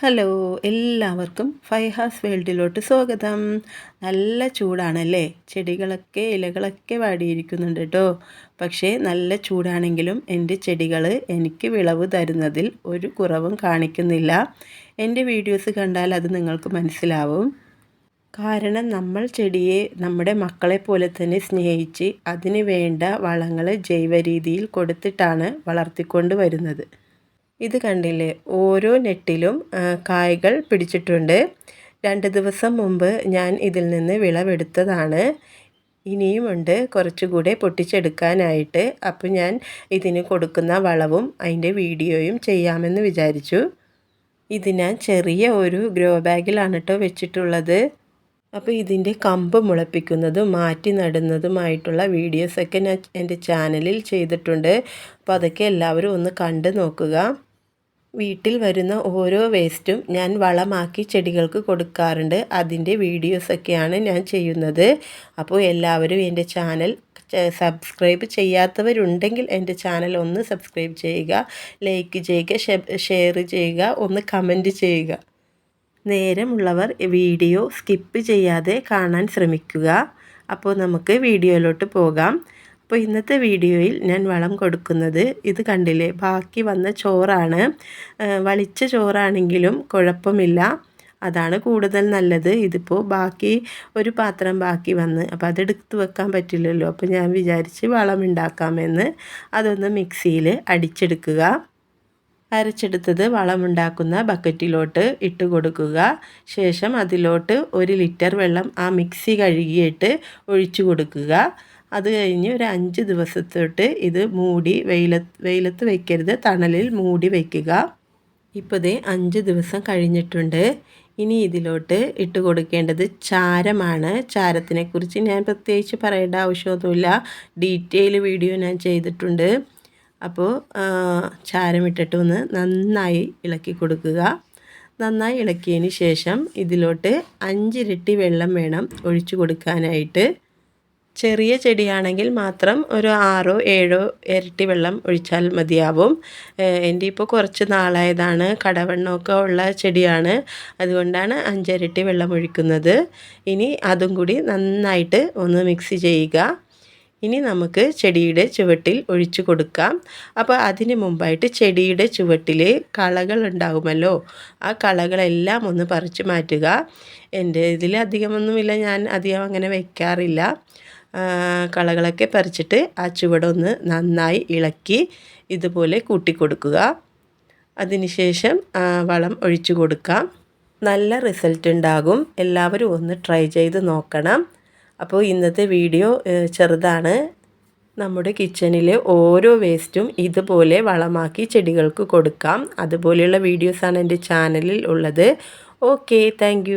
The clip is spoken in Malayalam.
ഹലോ എല്ലാവർക്കും ഫൈഹാസ് വേൾഡിലോട്ട് സ്വാഗതം. നല്ല ചൂടാണല്ലേ? ചെടികളൊക്കെ ഇലകളൊക്കെ വാടിയിരിക്കുന്നുണ്ട് കേട്ടോ പക്ഷേ നല്ല ചൂടാണെങ്കിലും എന്റെ ചെടികൾ എനിക്ക് വിളവ് തരുന്നതിൽ ഒരു കുറവും കാണിക്കുന്നില്ല. എന്റെ വീഡിയോസ് കണ്ടാൽ അത് നിങ്ങൾക്ക് മനസ്സിലാവും. കാരണം നമ്മൾ ചെടിയെ നമ്മുടെ മക്കളെ പോലെ തന്നെ സ്നേഹിച്ച് അതിന് വേണ്ട വളങ്ങൾ ജൈവ രീതിയിൽ കൊടുത്തിട്ടാണ് വളർത്തിക്കൊണ്ട് വരുന്നത്. ഇത് കണ്ടില്ലേ? ഓരോ നെട്ടിലും കായ്കൾ പിടിച്ചിട്ടുണ്ട്. രണ്ട് ദിവസം മുമ്പ് ഞാൻ ഇതിൽ നിന്ന് വിളവെടുത്തതാണ്. ഇനിയുമുണ്ട് കുറച്ചുകൂടെ പൊട്ടിച്ചെടുക്കാനായിട്ട്. അപ്പോൾ ഞാൻ ഇതിന് കൊടുക്കുന്ന വളവും അതിന്റെ വീഡിയോയും ചെയ്യാമെന്ന് വിചാരിച്ചു. ഇത് ഞാൻ ചെറിയ ഒരു ഗ്രോ ബാഗിലാണ് കേട്ടോ വെച്ചിട്ടുള്ളത്. അപ്പോൾ ഇതിന്റെ കമ്പ് മുളപ്പിക്കുന്നതും മാറ്റി നടുന്നതുമായിട്ടുള്ള വീഡിയോസൊക്കെ ഞാൻ എന്റെ ചാനലിൽ ചെയ്തിട്ടുണ്ട്. അപ്പോൾ അതൊക്കെ എല്ലാവരും ഒന്ന് കണ്ട് നോക്കുക. വീട്ടിൽ വരുന്ന ഓരോ വേസ്റ്റും ഞാൻ വളമാക്കി ചെടികൾക്ക് കൊടുക്കാറുണ്ട്. അതിന്റെ വീഡിയോസൊക്കെയാണ് ഞാൻ ചെയ്യുന്നത്. അപ്പോൾ എല്ലാവരും എന്റെ ചാനൽ സബ്സ്ക്രൈബ് ചെയ്യാത്തവരുണ്ടെങ്കിൽ എന്റെ ചാനൽ ഒന്ന് സബ്സ്ക്രൈബ് ചെയ്യുക ലൈക്ക് ചെയ്യുക ഷെയർ ചെയ്യുക ഒന്ന് കമന്റ് ചെയ്യുക. നേരമുള്ളവർ വീഡിയോ സ്കിപ്പ് ചെയ്യാതെ കാണാൻ ശ്രമിക്കുക. അപ്പോൾ നമുക്ക് വീഡിയോയിലോട്ട് പോകാം. അപ്പോൾ ഇന്നത്തെ വീഡിയോയിൽ ഞാൻ വളം കൊടുക്കുന്നത് ഇത് കണ്ടില്ലേ? ബാക്കി വന്ന ചോറാണ്. വലിച്ച ചോറാണെങ്കിലും കുഴപ്പമില്ല. അതാണ് കൂടുതൽ നല്ലത്. ഇതിപ്പോൾ ബാക്കി ഒരു പാത്രം ബാക്കി വന്ന്. അപ്പോൾ അതെടുത്ത് വെക്കാൻ പറ്റില്ലല്ലോ. അപ്പോൾ ഞാൻ വിചാരിച്ച് വളം ഉണ്ടാക്കാമെന്ന് അതൊന്ന് മിക്സിയിൽ അടിച്ചെടുക്കുക. അരച്ചെടുത്തത് വളമുണ്ടാക്കുന്ന ബക്കറ്റിലോട്ട് ഇട്ട് കൊടുക്കുക. ശേഷം അതിലോട്ട് ഒരു ലിറ്റർ വെള്ളം ആ മിക്സി കഴുകിയിട്ട് ഒഴിച്ചു കൊടുക്കുക. അത് കഴിഞ്ഞ് ഒരു അഞ്ച് ദിവസത്തോട്ട് ഇത് മൂടി വെയില വെയിലത്ത് വയ്ക്കരുത് തണലിൽ മൂടി വയ്ക്കുക ഇപ്പോൾ ഇതേ അഞ്ച് ദിവസം കഴിഞ്ഞിട്ടുണ്ട്. ഇനി ഇതിലോട്ട് ഇട്ട് കൊടുക്കേണ്ടത് ചാരമാണ്. ചാരത്തിനെക്കുറിച്ച് ഞാൻ പ്രത്യേകിച്ച് പറയേണ്ട ആവശ്യമൊന്നുമില്ല. ഡീറ്റെയിൽ വീഡിയോ ഞാൻ ചെയ്തിട്ടുണ്ട്. അപ്പോൾ ചാരം ഇട്ടിട്ട് ഒന്ന് നന്നായി ഇളക്കി കൊടുക്കുക. നന്നായി ഇളക്കിയതിന് ശേഷം ഇതിലോട്ട് അഞ്ചിരട്ടി വെള്ളം വേണം ഒഴിച്ചു കൊടുക്കാനായിട്ട്. ചെറിയ ചെടിയാണെങ്കിൽ മാത്രം ഒരു ആറോ ഏഴോ ഇരട്ടി വെള്ളം ഒഴിച്ചാൽ മതിയാവും. എന്റെ ഇപ്പോൾ കുറച്ച് നാളായതാണ് കടവണ്ണമൊക്കെ ഉള്ള ചെടിയാണ്. അതുകൊണ്ടാണ് അഞ്ചിരട്ടി വെള്ളം ഒഴിക്കുന്നത്. ഇനി അതും കൂടി നന്നായിട്ട് ഒന്ന് മിക്സ് ചെയ്യുക. ഇനി നമുക്ക് ചെടിയുടെ ചുവട്ടിൽ ഒഴിച്ചു കൊടുക്കാം. അപ്പോൾ അതിന് മുമ്പായിട്ട് ചെടിയുടെ ചുവട്ടിൽ കളകൾ ഉണ്ടാകുമല്ലോ ആ കളകളെല്ലാം ഒന്ന് പറിച്ചു മാറ്റുക. എന്റെ ഇതിൽ അധികമൊന്നുമില്ല. ഞാൻ അധികം അങ്ങനെ വയ്ക്കാറില്ല കളകളൊക്കെ പറിച്ചിട്ട് ആ ചുവടൊന്ന് നന്നായി ഇളക്കി ഇതുപോലെ കൂട്ടിക്കൊടുക്കുക. അതിനുശേഷം വളം ഒഴിച്ചു കൊടുക്കാം. നല്ല റിസൾട്ട് ഉണ്ടാകും. എല്ലാവരും ഒന്ന് ട്രൈ ചെയ്ത് നോക്കണം. അപ്പോൾ ഇന്നത്തെ വീഡിയോ ചെറുതാണ്. നമ്മുടെ കിച്ചണിലെ ഓരോ വേസ്റ്റും ഇതുപോലെ വളമാക്കി ചെടികൾക്ക് കൊടുക്കാം. അതുപോലെയുള്ള വീഡിയോസാണ് എന്റെ ചാനലിൽ ഉള്ളത്. Okay thank